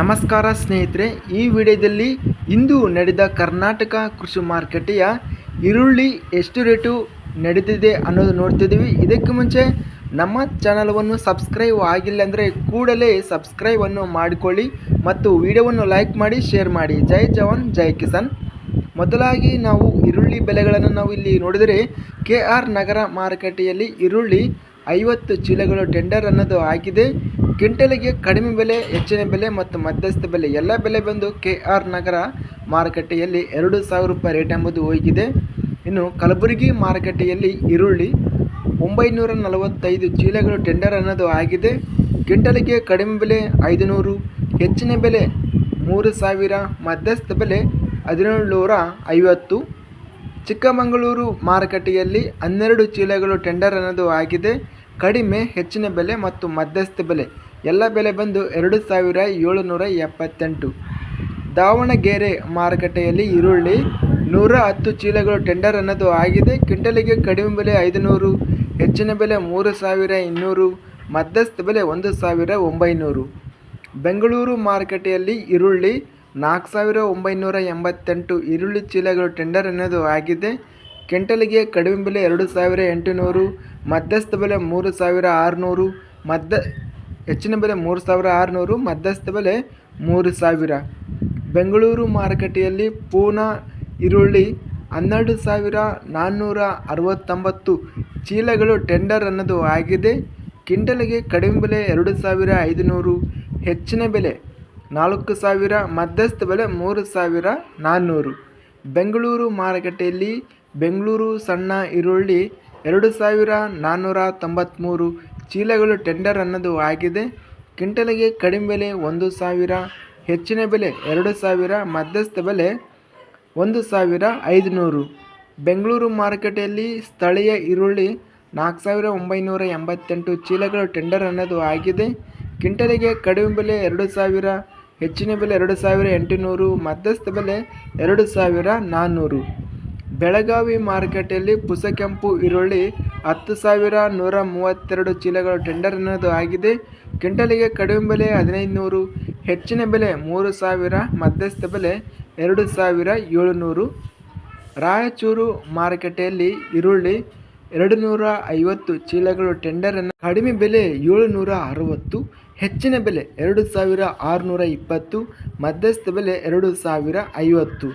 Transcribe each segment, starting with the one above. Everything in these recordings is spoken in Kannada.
ನಮಸ್ಕಾರ ಸ್ನೇಹಿತರೆ, ಈ ವಿಡಿಯೋದಲ್ಲಿ ಇಂದು ನಡೆದ ಕರ್ನಾಟಕ ಕೃಷಿ ಮಾರುಕಟ್ಟೆಯ ಈರುಳ್ಳಿ ಎಷ್ಟು ರೇಟು ನಡೆದಿದೆ ಅನ್ನೋದು ನೋಡ್ತಿದ್ದೀವಿ. ಇದಕ್ಕೆ ಮುಂಚೆ ನಮ್ಮ ಚಾನಲವನ್ನು ಸಬ್ಸ್ಕ್ರೈಬ್ ಆಗಿಲ್ಲ ಅಂದರೆ ಕೂಡಲೇ ಸಬ್ಸ್ಕ್ರೈಬನ್ನು ಮಾಡಿಕೊಳ್ಳಿ ಮತ್ತು ವಿಡಿಯೋವನ್ನು ಲೈಕ್ ಮಾಡಿ, ಶೇರ್ ಮಾಡಿ. ಜೈ ಜವಾನ್, ಜೈ ಕಿಸಾನ್. ಮೊದಲಾಗಿ ನಾವು ಈರುಳ್ಳಿ ಬೆಲೆಗಳನ್ನು ನಾವು ಇಲ್ಲಿ ನೋಡಿದರೆ ಕೆ ಆರ್ ನಗರ ಮಾರುಕಟ್ಟೆಯಲ್ಲಿ ಈರುಳ್ಳಿ ಐವತ್ತು ಚೀಲಗಳು ಟೆಂಡರ್ ಅನ್ನೋದು ಆಗಿದೆ. ಕ್ವಿಂಟಲಿಗೆ ಕಡಿಮೆ ಬೆಲೆ, ಹೆಚ್ಚಿನ ಬೆಲೆ ಮತ್ತು ಮಧ್ಯಸ್ಥ ಬೆಲೆ ಎಲ್ಲ ಬೆಲೆ ಬಂದು ಕೆ ಆರ್ ನಗರ ಮಾರುಕಟ್ಟೆಯಲ್ಲಿ ಎರಡು ಸಾವಿರ ರೂಪಾಯಿ ರೇಟ್ ಎಂಬುದು ಹೋಗಿದೆ. ಇನ್ನು ಕಲಬುರಗಿ ಮಾರುಕಟ್ಟೆಯಲ್ಲಿ ಈರುಳ್ಳಿ ಒಂಬೈನೂರ ನಲವತ್ತೈದು ಚೀಲಗಳು ಟೆಂಡರ್ ಅನ್ನೋದು ಆಗಿದೆ. ಕ್ವಿಂಟಲಿಗೆ ಕಡಿಮೆ ಬೆಲೆ ಐದುನೂರು, ಹೆಚ್ಚಿನ ಬೆಲೆ ಮೂರು ಸಾವಿರ, ಮಧ್ಯಸ್ಥ ಬೆಲೆ ಹದಿನೇಳು ನೂರ ಐವತ್ತು. ಚಿಕ್ಕಮಗಳೂರು ಮಾರುಕಟ್ಟೆಯಲ್ಲಿ ಹನ್ನೆರಡು ಚೀಲಗಳು ಟೆಂಡರ್ ಅನ್ನೋದು ಆಗಿದೆ. ಕಡಿಮೆ, ಹೆಚ್ಚಿನ ಬೆಲೆ ಮತ್ತು ಮಧ್ಯಸ್ಥ ಬೆಲೆ. ಎಲ್ಲ ಬೆಲೆ ಬಂದು ಎರಡು ಸಾವಿರ ಏಳುನೂರ ಎಪ್ಪತ್ತೆಂಟು. ದಾವಣಗೆರೆ ಮಾರುಕಟ್ಟೆಯಲ್ಲಿ ಈರುಳ್ಳಿ ನೂರ ಹತ್ತು ಚೀಲಗಳು ಟೆಂಡರ್ ಅನ್ನೋದು ಆಗಿದೆ. ಕ್ವಿಂಟಲಿಗೆ ಕಡಿಮೆ ಬೆಲೆ ಐದುನೂರು, ಹೆಚ್ಚಿನ ಬೆಲೆ ಮೂರು ಸಾವಿರ ಇನ್ನೂರು, ಮಧ್ಯಸ್ಥ ಬೆಲೆ ಒಂದು ಸಾವಿರ ಒಂಬೈನೂರು. ಬೆಂಗಳೂರು ಮಾರುಕಟ್ಟೆಯಲ್ಲಿ ಈರುಳ್ಳಿ ನಾಲ್ಕು ಸಾವಿರ ಒಂಬೈನೂರ ಎಂಬತ್ತೆಂಟು ಈರುಳ್ಳಿ ಚೀಲಗಳು ಟೆಂಡರ್ ಅನ್ನೋದು ಆಗಿದೆ. ಕ್ವಿಂಟಲಿಗೆ ಕಡಿಮೆ ಬೆಲೆ ಎರಡು ಸಾವಿರ ಎಂಟುನೂರು, ಮಧ್ಯಸ್ಥ ಬೆಲೆ ಮೂರು ಸಾವಿರ ಆರುನೂರು ಮಧ್ಯ ಹೆಚ್ಚಿನ ಬೆಲೆ ಮೂರು ಸಾವಿರ ಆರುನೂರು, ಮಧ್ಯಸ್ಥ ಬೆಲೆ ಮೂರು ಸಾವಿರ. ಬೆಂಗಳೂರು ಮಾರುಕಟ್ಟೆಯಲ್ಲಿ ಪೂನಾ ಈರುಳ್ಳಿ ಹನ್ನೆರಡು ಸಾವಿರ ನಾನ್ನೂರ ಅರವತ್ತೊಂಬತ್ತು ಚೀಲಗಳು ಟೆಂಡರ್ ಅನ್ನೋದು ಆಗಿದೆ. ಕ್ವಿಂಟಲಿಗೆ ಕಡಿಮೆ ಬೆಲೆ ಎರಡು ಸಾವಿರ ಐದುನೂರು, ಹೆಚ್ಚಿನ ಬೆಲೆ ನಾಲ್ಕು ಸಾವಿರ, ಮಧ್ಯಸ್ಥ ಬೆಲೆ ಮೂರು ಸಾವಿರ, ನಾನ್ನೂರು. ಬೆಂಗಳೂರು ಮಾರುಕಟ್ಟೆಯಲ್ಲಿ ಬೆಂಗಳೂರು ಸಣ್ಣ ಈರುಳ್ಳಿ ಎರಡು ಸಾವಿರ, ನಾನ್ನೂರ ತೊಂಬತ್ತ್ಮೂರು ಚೀಲಗಳು ಟೆಂಡರ್ ಅನ್ನೋದು ಆಗಿದೆ. ಕಿಂಟಲಿಗೆ ಕಡಿಮೆ ಬೆಲೆ ಒಂದು ಸಾವಿರ, ಹೆಚ್ಚಿನ ಬೆಲೆ ಎರಡು ಸಾವಿರ, ಮಧ್ಯಸ್ಥ ಬೆಲೆ ಒಂದು ಸಾವಿರ ಐದುನೂರು. ಬೆಂಗಳೂರು ಮಾರುಕಟ್ಟೆಯಲ್ಲಿ ಸ್ಥಳೀಯ ಈರುಳ್ಳಿ ನಾಲ್ಕು ಸಾವಿರ ಒಂಬೈನೂರ ಎಂಬತ್ತೆಂಟು. ಚೀಲಗಳು ಟೆಂಡರ್ ಅನ್ನೋದು ಆಗಿದೆ. ಕಿಂಟಲಿಗೆ ಕಡಿಮೆ ಬೆಲೆ ಎರಡು ಸಾವಿರ ಹೆಚ್ಚಿನ ಬೆಲೆ ಎರಡು ಸಾವಿರ ಎಂಟುನೂರು, ಮಧ್ಯಸ್ಥ ಬೆಲೆ ಎರಡು ಸಾವಿರ ನಾನ್ನೂರು ಬೆಳಗಾವಿ ಮಾರುಕಟ್ಟೆಯಲ್ಲಿ ಪುಸಕೆಂಪು, ಈರುಳ್ಳಿ ಹತ್ತು ಸಾವಿರ ನೂರ ಮೂವತ್ತೆರಡು ಚೀಲಗಳು ಟೆಂಡರ್ ಅನ್ನೋದು ಆಗಿದೆ. ಕ್ವಿಂಟಲಿಗೆ ಕಡಿಮೆ ಬೆಲೆ ಹದಿನೈದು ನೂರು ಹೆಚ್ಚಿನ ಬೆಲೆ ಮೂರು ಸಾವಿರ, ಮಧ್ಯಸ್ಥ ಬೆಲೆ ಎರಡು ಸಾವಿರ ಏಳುನೂರು. ರಾಯಚೂರು ಮಾರುಕಟ್ಟೆಯಲ್ಲಿ ಈರುಳ್ಳಿ ಎರಡು ನೂರ ಐವತ್ತು ಚೀಲಗಳು ಟೆಂಡರನ್ನು ಕಡಿಮೆ ಬೆಲೆ ಏಳುನೂರ ಅರವತ್ತು, ಹೆಚ್ಚಿನ ಬೆಲೆ ಎರಡು ಸಾವಿರ ಆರುನೂರ ಇಪ್ಪತ್ತು, ಮಧ್ಯಸ್ಥ ಬೆಲೆ ಎರಡು ಸಾವಿರ ಐವತ್ತು.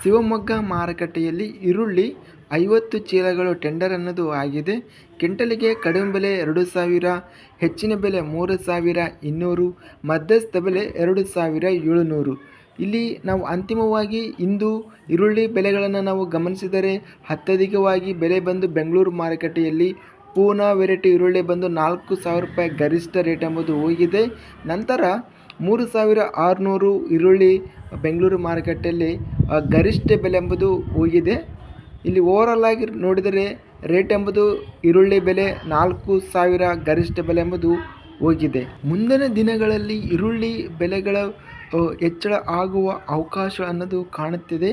ಶಿವಮೊಗ್ಗ ಮಾರುಕಟ್ಟೆಯಲ್ಲಿ ಈರುಳ್ಳಿ ಐವತ್ತು ಚೀಲಗಳು ಟೆಂಡರ್ ಅನ್ನೋದು ಆಗಿದೆ. ಕ್ವಿಂಟಲಿಗೆ ಕಡಿಮೆ ಬೆಲೆ ಎರಡು ಸಾವಿರ, ಹೆಚ್ಚಿನ ಬೆಲೆ ಮೂರು ಸಾವಿರ ಇನ್ನೂರು, ಮಧ್ಯಸ್ಥ ಬೆಲೆ ಎರಡು ಸಾವಿರ ಏಳುನೂರು. ಇಲ್ಲಿ ನಾವು ಅಂತಿಮವಾಗಿ ಇಂದು ಈರುಳ್ಳಿ ಬೆಲೆಗಳನ್ನು ನಾವು ಗಮನಿಸಿದರೆ ಅತ್ಯಧಿಕವಾಗಿ ಬೆಲೆ ಬಂದು ಬೆಂಗಳೂರು ಮಾರುಕಟ್ಟೆಯಲ್ಲಿ ಪೂನಾ ವೆರೈಟಿ ಈರುಳ್ಳಿ ಬಂದು ನಾಲ್ಕು ಸಾವಿರ ರೂಪಾಯಿ ಗರಿಷ್ಠ ರೇಟ್ ಎಂಬುದು ಹೋಗಿದೆ. ನಂತರ ಮೂರು ಸಾವಿರ ಆರುನೂರು ಈರುಳ್ಳಿ ಬೆಂಗಳೂರು ಮಾರುಕಟ್ಟೆಯಲ್ಲಿ ಗರಿಷ್ಠ ಬೆಲೆ ಎಂಬುದು ಹೋಗಿದೆ. ಇಲ್ಲಿ ಓವರಾಲ್ ಆಗಿ ನೋಡಿದರೆ ರೇಟ್ ಎಂಬುದು ಈರುಳ್ಳಿ ಬೆಲೆ ನಾಲ್ಕು ಸಾವಿರ ಗರಿಷ್ಠ ಬೆಲೆ ಎಂಬುದು ಹೋಗಿದೆ. ಮುಂದಿನ ದಿನಗಳಲ್ಲಿ ಈರುಳ್ಳಿ ಬೆಲೆಗಳ ಹೆಚ್ಚಳ ಆಗುವ ಅವಕಾಶ ಅನ್ನೋದು ಕಾಣುತ್ತಿದೆ.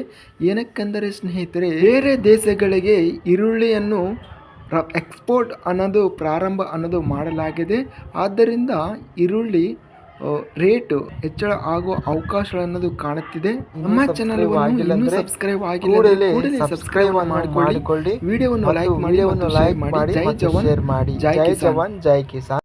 ಏನಕ್ಕೆಂದರೆ ಸ್ನೇಹಿತರೆ ಬೇರೆ ದೇಶಗಳಿಗೆ ಈರುಳ್ಳಿಯನ್ನು ಎಕ್ಸ್ಪೋರ್ಟ್ ಅನ್ನೋದು ಪ್ರಾರಂಭ ಅನ್ನೋದು ಮಾಡಲಾಗಿದೆ. ಆದ್ದರಿಂದ ಈರುಳ್ಳಿ ರೇಟು ಹೆಚ್ಚಳ ಆಗುವ ಅವಕಾಶ ಅನ್ನೋದು ಕಾಣುತ್ತಿದೆ. ನಮ್ಮ ಚಾನಲ್ ಸಬ್ಸ್ಕ್ರೈಬ್ ಆಗಿಲ್ಲ ಸಬ್ಸ್ಕ್ರೈಬ್ ಮಾಡಿಕೊಳ್ಳಿ. ವಿಡಿಯೋವನ್ನು ಲೈಕ್ ಮಾಡಿ ಲೈಕ್ ಮಾಡಿ. ಜೈ ಜವಾನ್ ಜೈ ಕಿಸಾನ್.